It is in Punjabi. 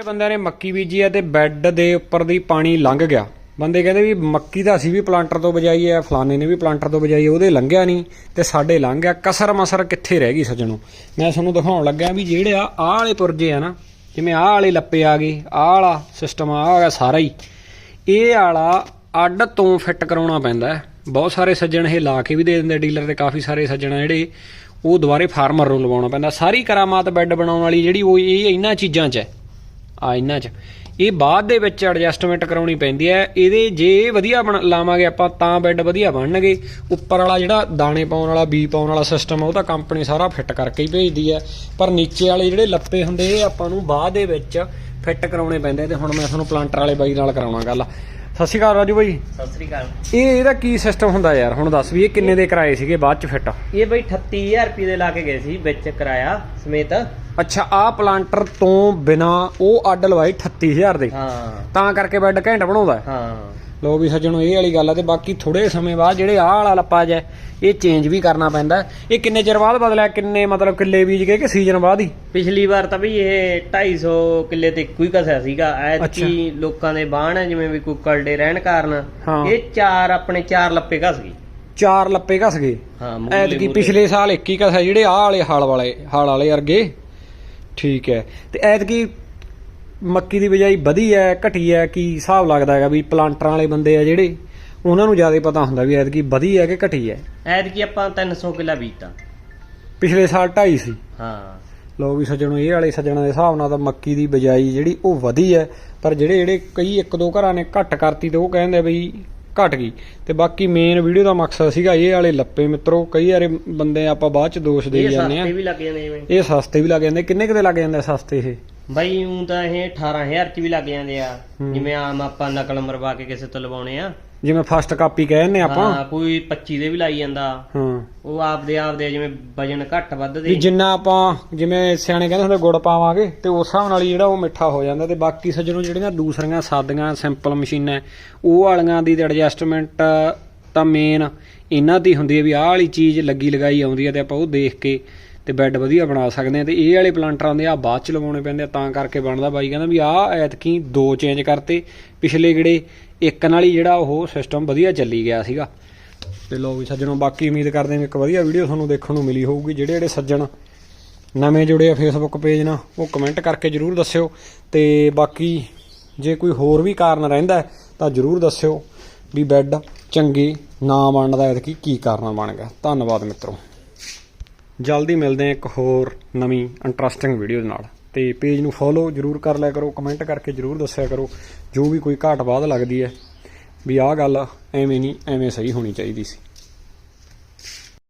ਸਾਰੇ ਬੰਦਿਆਂ ਨੇ ਮੱਕੀ ਬੀਜੀ ਹੈ ਤੇ ਬੈੱਡ ਦੇ ਉੱਪਰ ਦੀ ਪਾਣੀ ਲੰਘ ਗਿਆ। ਬੰਦੇ ਕਹਿੰਦੇ ਵੀ ਮੱਕੀ ਤਾਂ ਅਸੀਂ ਵੀ ਪਲਾਂਟਰ ਤੋਂ ਬਜਾਈ ਹੈ ਫਲਾਣੇ ਨੇ ਵੀ ਪਲਾਂਟਰ ਤੋਂ ਬਜਾਈ ਉਹਦੇ ਲੰਘਿਆ ਨਹੀਂ ਤੇ ਸਾਡੇ ਲੰਘ ਗਿਆ। ਕਸਰ ਮਸਰ ਕਿੱਥੇ ਰਹਿ ਗਈ ਸੱਜਣੋ? ਮੈਂ ਤੁਹਾਨੂੰ ਦਿਖਾਉਣ ਲੱਗਿਆ ਵੀ ਜਿਹੜੇ ਆ, ਆਹ ਵਾਲੇ ਪੁਰਜੇ ਆ ਨਾ, ਜਿਵੇਂ ਆਹ ਵਾਲੇ ਲੱਪੇ ਆ ਗਏ, ਆਹ ਵਾਲਾ ਸਿਸਟਮ ਆ ਗਿਆ ਸਾਰਾ ਹੀ। ਇਹ ਵਾਲਾ ਅੱਡ ਤੋਂ ਫਿੱਟ ਕਰਾਉਣਾ ਪੈਂਦਾ ਬਹੁਤ ਸਾਰੇ ਸੱਜਣ ਇਹ ਲਾ ਕੇ ਵੀ ਦੇ ਦਿੰਦੇ ਡੀਲਰ ਤੇ ਕਾਫੀ ਸਾਰੇ ਸੱਜਣ ਆ ਜਿਹੜੇ, ਉਹ ਦੁਬਾਰੇ ਫਾਰਮਰ ਨੂੰ ਲਵਾਉਣਾ ਪੈਂਦਾ। ਸਾਰੀ ਕਰਾਮਾਤ ਬੈੱਡ ਬਣਾਉਣ ਵਾਲੀ ਜਿਹੜੀ ਉਹ ਇਹ ਇਹਨਾਂ ਚੀਜ਼ਾਂ 'ਚ ਹੈ। ਆ ਇਹਨਾਂ 'ਚ। ਇਹ ਬਾਅਦ ਦੇ ਵਿੱਚ ਐਡਜਸਟਮੈਂਟ ਕਰਾਉਣੀ ਪੈਂਦੀ ਹੈ। ਇਹਦੇ ਜੇ ਇਹ ਵਧੀਆ ਬਣ, ਲਾਵਾਂਗੇ ਆਪਾਂ, ਤਾਂ ਬੈੱਡ ਵਧੀਆ ਬਣਨਗੇ। ਉੱਪਰ ਵਾਲਾ ਜਿਹੜਾ ਦਾਣੇ ਪਾਉਣ ਵਾਲਾ, ਬੀ ਪਾਉਣ ਵਾਲਾ ਸਿਸਟਮ ਉਹ ਤਾਂ ਕੰਪਨੀ ਸਾਰਾ ਫਿੱਟ ਕਰਕੇ ਹੀ ਭੇਜਦੀ ਹੈ। ਪਰ ਨੀਚੇ ਵਾਲੇ ਜਿਹੜੇ ਲੱਪੇ ਹੁੰਦੇ, ਇਹ ਆਪਾਂ ਨੂੰ ਬਾਅਦ ਦੇ ਵਿੱਚ ਫਿੱਟ ਕਰਾਉਣੇ ਪੈਂਦੇ ਤੇ ਹੁਣ ਮੈਂ ਤੁਹਾਨੂੰ ਪਲਾਂਟਰ ਵਾਲੇ ਬਾਈ ਨਾਲ ਕਰਾਉਣਾ ਗੱਲ। ਸਤਿ ਸ਼੍ਰੀ ਅਕਾਲ ਰਾਜੂ ਬਾਈ। ਸਤਿ ਸ੍ਰੀ ਅਕਾਲ। ਇਹ ਇਹਦਾ ਕੀ ਸਿਸਟਮ ਹੁੰਦਾ ਯਾਰ? ਹੁਣ ਦੱਸ ਵੀ ਇਹ ਕਿੰਨੇ ਦੇ ਕਿਰਾਏ ਸੀਗੇ ਬਾਅਦ ਚ ਫਿੱਟ? ਇਹ ਬਈ 38000 ਰੁਪਏ ਦੇ ਲਾ ਕੇ ਗਏ ਸੀ ਵਿੱਚ ਕਿਰਾਇਆ ਸਮੇਤ। ਅੱਛਾ ਆਹ ਪਲਾਂਟਰ ਤੋਂ ਬਿਨਾ ਉਹ ਅੱਡ ਲਵਾਈ 38000 ਦੇ। ਹਾਂ। ਤਾਂ ਕਰਕੇ ਬੈੱਡ ਘੈਂਟ ਬਣਾਉਂਦਾ। ਹੈ। ਹਾਂ। ਲੋ ਵੀ ਸੱਜਣੋ ਇਹ ਵਾਲੀ ਗੱਲ ਆ ਤੇ ਬਾਕੀ ਥੋੜੇ ਸਮੇਂ ਬਾਅਦ ਜਿਹੜੇ ਆਹ ਵਾਲਾ ਲੱਪਾ ਜੈ ਇਹ ਚੇਂਜ ਵੀ ਕਰਨਾ ਪੈਂਦਾ। ਹੈ। ਇਹ ਕਿੰਨੇ ਚਿਰ ਬਾਅਦ ਬਦਲਿਆ? ਕਿੰਨੇ ਮਤਲਬ ਕਿੱਲੇ ਬੀਜ ਗਏ ਕਿ ਸੀਜ਼ਨ ਬਾਅਦ ਹੀ? ਪਿਛਲੀ ਵਾਰ ਤਾਂ ਬਈ ਇਹ 250 ਕਿੱਲੇ ਤੇ ਇੱਕੋ ਹੀ ਕਸਿਆ ਸੀਗਾ। ਐਤਕੀ ਲੋਕਾਂ ਦੇ ਬਾਣ ਹੈ ਜਿਵੇਂ ਵੀ ਕੋਈ ਕਲਡੇ ਰਹਿਣ ਕਾਰਨ। ਹਾਂ। ਇਹ ਚਾਰ ਆਪਣੇ ਚਾਰ ਲੱਪੇ ਘਸ ਗਈ ਚਾਰ ਲੱਪੇ ਘਸ ਗਏ। ਹਾਂ ਐਤਕੀ। ਪਿਛਲੇ ਸਾਲ 21 ਘਸਿਆ ਜਿਹੜੇ ਆਹ ਵਾਲੇ ਹਾਲ ਵਾਲੇ ਹਾਲ ਵਾਲੇ ਵਰਗੇ। ਠੀਕ ਹੈ। ਤੇ ਐਤਕੀ ਮੱਕੀ ਦੀ ਬਿਜਾਈ ਵਧੀ ਹੈ ਘਟੀ ਹੈ ਕੀ ਹਿਸਾਬ ਲੱਗਦਾ ਹੈਗਾ ਵੀ ਪਲਾਂਟਰਾਂ ਵਾਲੇ ਬੰਦੇ ਆ ਜਿਹੜੇ ਉਹਨਾਂ ਨੂੰ ਜ਼ਿਆਦਾ ਪਤਾ ਹੁੰਦਾ ਵੀ ਐਤਕੀ ਵਧੀ ਹੈ ਕਿ ਘਟੀ ਹੈ? ਐਤਕੀ ਆਪਾਂ 300 ਕਿੱਲਾ ਬੀਜਤਾ। ਪਿਛਲੇ ਸਾਲ 2.5 ਸੀ। ਹਾਂ। ਲੋ ਵੀ ਸੱਜਣੋ ਇਹ ਵਾਲੇ ਸੱਜਣਾ ਦੇ ਹਿਸਾਬ ਨਾਲ ਤਾਂ ਮੱਕੀ ਦੀ ਬਿਜਾਈ ਜਿਹੜੀ ਉਹ ਵਧੀ ਹੈ ਪਰ ਜਿਹੜੇ ਜਿਹੜੇ ਕਈ ਇੱਕ ਦੋ ਘਰਾਂ ਨੇ ਘੱਟ ਕਰਤੀ ਤੇ ਉਹ ਕਹਿੰਦੇ ਬਈ ਘਟ ਗਈ। ਤੇ ਬਾਕੀ ਮੇਨ ਵੀਡੀਓ ਦਾ ਮਕਸਦ ਸੀਗਾ ਇਹ ਵਾਲੇ ਲੱਪੇ ਮਿੱਤਰੋ ਕਈ ਵਾਰੇ ਬੰਦੇ ਆਪਾਂ ਬਾਅਦ ਚ ਦੋਸ਼ ਦੇ ਇਹ ਜਾਂਦੇ ਆ। ਸਸਤੇ ਵੀ ਲੱਗ ਜਾਂਦੇ ਇਹ ਸਸਤੇ ਵੀ ਲੱਗ ਜਾਂਦੇ। ਕਿੰਨੇ ਕਿਤੇ ਲੱਗ ਜਾਂਦੇ ਸਸਤੇ ਇਹ? ਬਈ ਉਂ ਤਾਂ ਇਹ 18000 ਚ ਵੀ ਲੱਗ ਜਾਂਦੇ ਆ। ਜਿਵੇਂ ਆਮ ਆਪਾਂ ਨਕਲ ਮਰਵਾ ਕੇ ਕਿਸੇ ਤੋਂ ਲਵਾਉਣੇ ਆ। ਜਿਵੇਂ ਫਸਟ ਕਾਪੀ ਕਹਿੰਦੇ ਆਪਾਂ। ਹਾਂ ਕੋਈ 25 ਦੇ ਵੀ ਲਾਈ ਜਾਂਦਾ। ਹਾਂ। ਉਹ ਆਪਦੇ ਆਪਦੇ ਜਿਵੇਂ ਵਜਨ ਘੱਟ ਵੱਧ ਵੀ ਜਿੰਨਾ ਆਪਾਂ ਜਿਵੇਂ ਸਿਆਣੇ ਕਹਿੰਦੇ ਹੁੰਦੇ ਗੁੜ ਪਾਵਾਂਗੇ ਤੇ ਉਸ ਹਿਸਾਬ ਨਾਲ ਜਿਹੜਾ ਉਹ ਮਿੱਠਾ ਹੋ ਜਾਂਦਾ। ਤੇ ਬਾਕੀ ਸੱਜਣੋ ਜਿਹੜੀਆਂ ਦੂਸਰੀਆਂ ਸਾਦੀਆਂ ਸਿੰਪਲ ਮਸ਼ੀਨਾਂ ਉਹ ਵਾਲੀਆਂ ਦੀ ਐਡਜਸਟਮੈਂਟ ਤਾਂ ਮੇਨ ਇਹਨਾਂ ਦੀ ਹੁੰਦੀ ਹੈ ਵੀ ਆਹ ਵਾਲੀ ਚੀਜ਼ ਲੱਗੀ ਲਗਾਈ ਆਉਂਦੀ ਹੈ ਤੇ ਆਪਾਂ ਉਹ ਦੇਖ ਕੇ ਤੇ ਬੈੱਡ ਵਧੀਆ ਬਣਾ ਸਕਦੇ ਆ ਤੇ ਇਹ ਵਾਲੇ ਪਲਾਂਟਰਾਂ ਦੇ ਆ ਬਾਅਦ ਚ ਲਵਾਉਣੇ ਪੈਂਦੇ ਆ, ਤਾਂ ਕਰਕੇ ਬਣਦਾ ਬਾਈ ਕਹਿੰਦਾ ਵੀ ਆਹ ਐਤਕੀ ਦੋ ਚੇਂਜ ਕਰਤੇ। ਪਿਛਲੇ ਜਿਹੜੇ ਇੱਕ ਨਾਲ ਹੀ ਜਿਹੜਾ ਉਹ ਸਿਸਟਮ ਵਧੀਆ ਚੱਲੀ ਗਿਆ ਸੀਗਾ। ਤੇ ਲੋ ਵੀ ਸੱਜਣੋ, ਬਾਕੀ ਉਮੀਦ ਕਰਦੇ ਹਾਂ ਇੱਕ ਵਧੀਆ ਵੀਡੀਓ ਤੁਹਾਨੂੰ ਦੇਖਣ ਨੂੰ ਮਿਲੀ ਹੋਊਗੀ। ਜਿਹੜੇ ਜਿਹੜੇ ਸੱਜਣ ਨਵੇਂ ਜੁੜੇ ਆ ਫੇਸਬੁੱਕ ਪੇਜ ਨਾਲ, ਉਹ ਕਮੈਂਟ ਕਰਕੇ ਜਰੂਰ ਦੱਸਿਓ। ਤੇ ਬਾਕੀ ਜੇ ਕੋਈ ਹੋਰ ਵੀ ਕਾਰਨ ਰਹਿੰਦਾ ਤਾਂ ਜਰੂਰ ਦੱਸਿਓ ਵੀ ਬੈੱਡ ਚੰਗੇ ਨਾ ਬਣਦਾ ਐਤਕੀ ਕੀ ਕਾਰਨ ਬਣ ਗਿਆ। ਧੰਨਵਾਦ ਮਿੱਤਰੋ। ਜਲਦੀ ਮਿਲਦੇ ਹਾਂ ਇੱਕ ਹੋਰ ਨਵੀਂ ਇੰਟਰਸਟਿੰਗ ਵੀਡੀਓ ਦੇ ਨਾਲ। ਤੇ ਪੇਜ ਨੂੰ ਫੋਲੋ ਜਰੂਰ ਕਰ ਲਿਆ ਕਰੋ ਕਮੈਂਟ ਕਰਕੇ ਜਰੂਰ ਦੱਸਿਆ ਕਰੋ, ਜੋ ਵੀ ਕੋਈ ਘਾਟ ਬਾਦ ਲੱਗਦੀ ਹੈ, ਵੀ ਆਹ ਗੱਲ ਐਵੇਂ ਨਹੀਂ, ਐਵੇਂ ਸਹੀ ਹੋਣੀ ਚਾਹੀਦੀ ਸੀ।